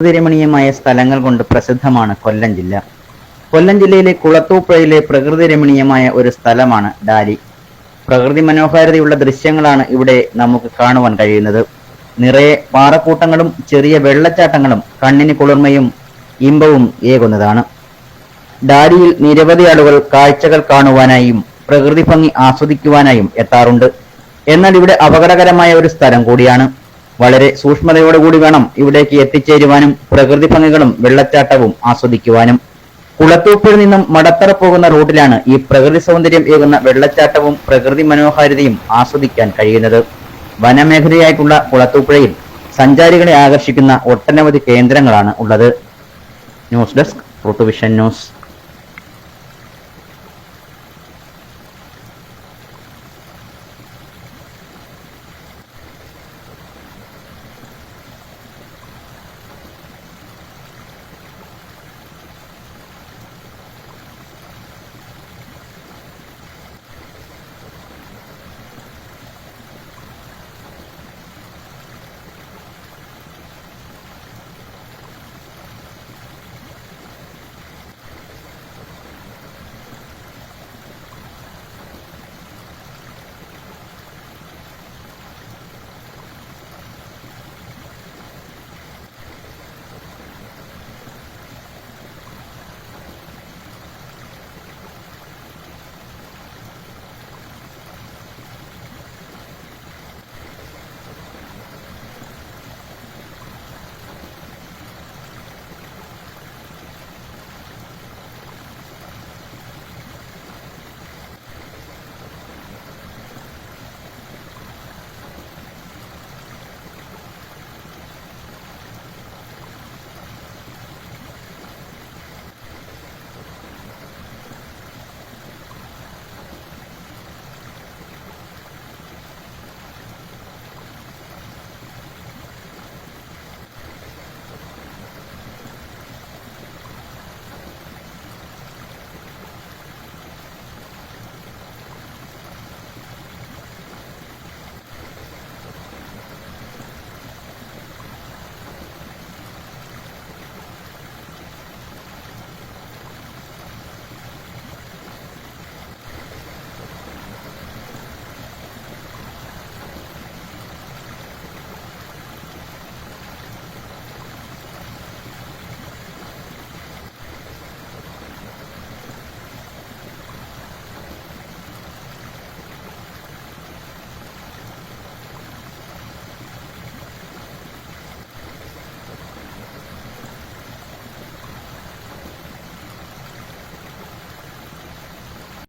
പ്രകൃതിരമണീയമായ സ്ഥലങ്ങൾ കൊണ്ട് പ്രസിദ്ധമാണ് കൊല്ലം ജില്ല. കൊല്ലം ജില്ലയിലെ കുളത്തൂപ്പുഴയിലെ പ്രകൃതി രമണീയമായ ഒരു സ്ഥലമാണ് ഡാലി. പ്രകൃതി മനോഹാരിതയുള്ള ദൃശ്യങ്ങളാണ് ഇവിടെ നമുക്ക് കാണുവാൻ കഴിയുന്നത്. നിറയെ പാറക്കൂട്ടങ്ങളും ചെറിയ വെള്ളച്ചാട്ടങ്ങളും കണ്ണിന് കുളിർമയും ഇമ്പവും ഏകുന്നതാണ്. ഡാലിയിൽ നിരവധി ആളുകൾ കാഴ്ചകൾ കാണുവാനായും പ്രകൃതി ഭംഗി ആസ്വദിക്കുവാനായും എത്താറുണ്ട്. എന്നാൽ ഇവിടെ അപകടകരമായ ഒരു സ്ഥലം കൂടിയാണ്. വളരെ സൂക്ഷ്മതയോടുകൂടി വേണം ഇവിടേക്ക് എത്തിച്ചേരുവാനും പ്രകൃതി ഭംഗികളും വെള്ളച്ചാട്ടവും ആസ്വദിക്കുവാനും. കുളത്തൂപ്പിൽ നിന്നും മടത്തറ പോകുന്ന റോഡിലാണ് ഈ പ്രകൃതി സൗന്ദര്യം ഏകുന്ന വെള്ളച്ചാട്ടവും പ്രകൃതി മനോഹാരിതയും ആസ്വദിക്കാൻ കഴിയുന്നത്. വനമേഖലയായിട്ടുള്ള കുളത്തൂപ്പുഴയിൽ സഞ്ചാരികളെ ആകർഷിക്കുന്ന ഒട്ടനവധി കേന്ദ്രങ്ങളാണ് ഉള്ളത്. ന്യൂസ് ഡെസ്ക് ഋതുവിഷൻ ന്യൂസ്.